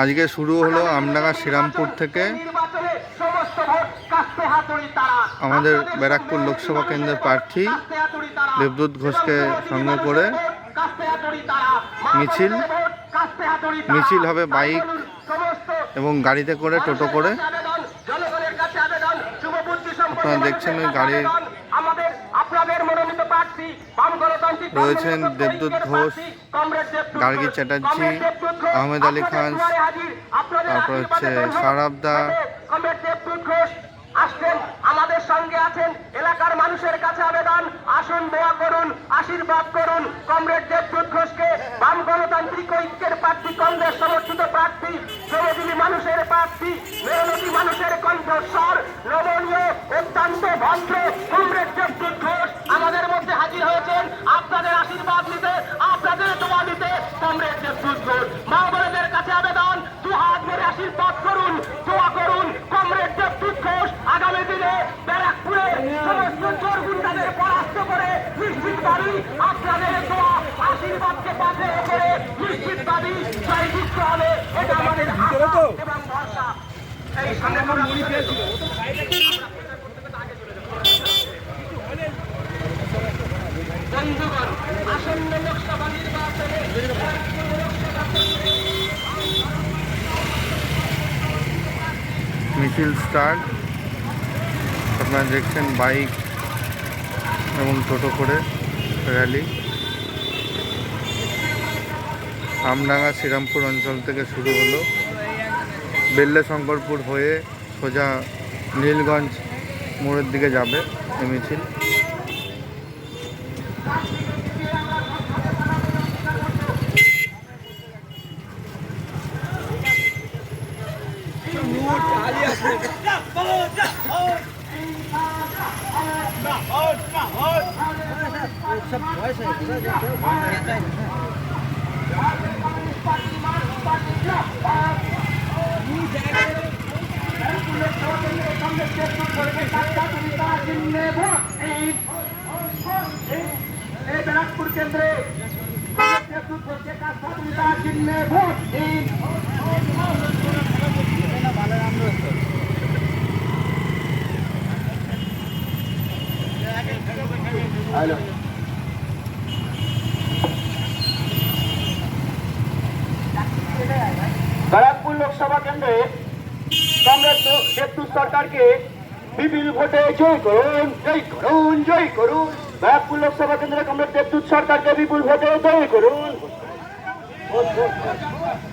আজকে শুরু হলো আমডাঙ্গা শ্রীরামপুর থেকে আমাদের ব্যারাকপুর লোকসভা কেন্দ্রের প্রার্থী দেবদূত ঘোষকে সঙ্গে করে মিছিল। মিছিল হবে বাইক এবং গাড়িতে করে, টোটো করে আপনারা দেখছেন ওই গাড়ির রয়েছেন দেবদূত ঘোষ, গার্গী চ্যাটার্জি, আহমেদ আলী খান, তারপর হচ্ছে। সারাবদা, আসছেন আমাদের সঙ্গে আছেন এলাকার মানুষের কাছে আবেদন আসুন দোয়া করুন আশীর্বাদ করুন কমরেড দেবদূত ঘোষকে বাম গণতান্ত্রিক ঐক্যের প্রার্থী কংগ্রেস সমর্থিত প্রার্থী শ্রমজীবী মানুষের প্রার্থী মেহনতি মানুষের কণ্ঠস্বর নমনীয় অত্যন্ত ভদ্র কমরেড দেবদূত ঘোষ আমাদের মধ্যে হাজির হয়েছেন আপনাদের আশীর্বাদ নিতে আপনাদের দোয়া নিতে কমরেড দেবদূত ঘোষ মা বোনেদের কাছে আবেদন দু হাত ধরে আশীর্বাদ করুন দোয়া করুন কমরেড দেবদূত ঘোষ আগামী দিনে ব্যারাকপুরে সমস্ত চোর গুন্ডাদের পরাস্ত করে নিশ্চিত দাবি আপনাদের দোয়া আশীর্বাদকে পাশে করে নিশ্চিত দাবি হবে এটা আমাদের আশা এবং ভরসা। এই সংগঠন বন্ধুগণ আসন্ন লোকসভা নির্বাচনে মিছিল স্টার্ট আপনারা দেখছেন বাইক এবং টোটো করে। র্যালি আমডাঙ্গা শ্রীরামপুর অঞ্চল থেকে শুরু হলো বেল্লে শঙ্করপুর হয়ে সোজা নীলগঞ্জ মোড়ের দিকে যাবে মিছিল এই ব্যারাকপুর কেন্দ্রে চিহ্নে ভোট দিন ব্যারাকপুর কেন্দ্রে কংগ্রেস দেবদূত সরকারকে বিপুল ভোটে জয় করুন জয় করুন জয় করুন। ব্যারাকপুর লোকসভা কেন্দ্রে কংগ্রেস দেবদূত সরকারকে বিপুল ভোটে জয় করুন।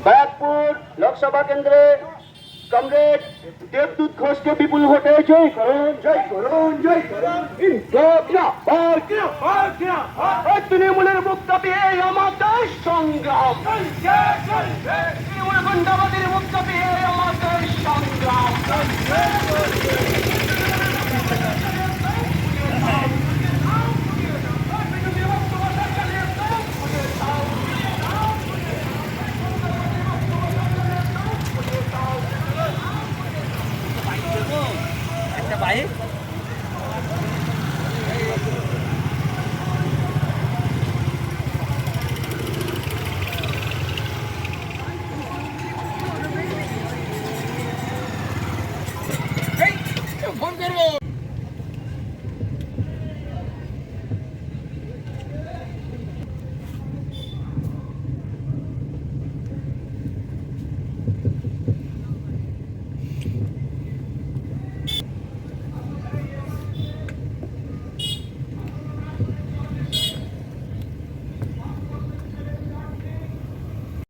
ব্যারাকপুর লোকসভা কেন্দ্রে কংগ্রেস দেবদূত ঘোষকে বিপুল ভোটে জয় করুন জয় করুন জয় করুন। প্রতি এই আমাদের সংগ্রাম। গুন্ডাবাদীর প্রতি এই আমাদের সংগ্রাম। একটা বাইক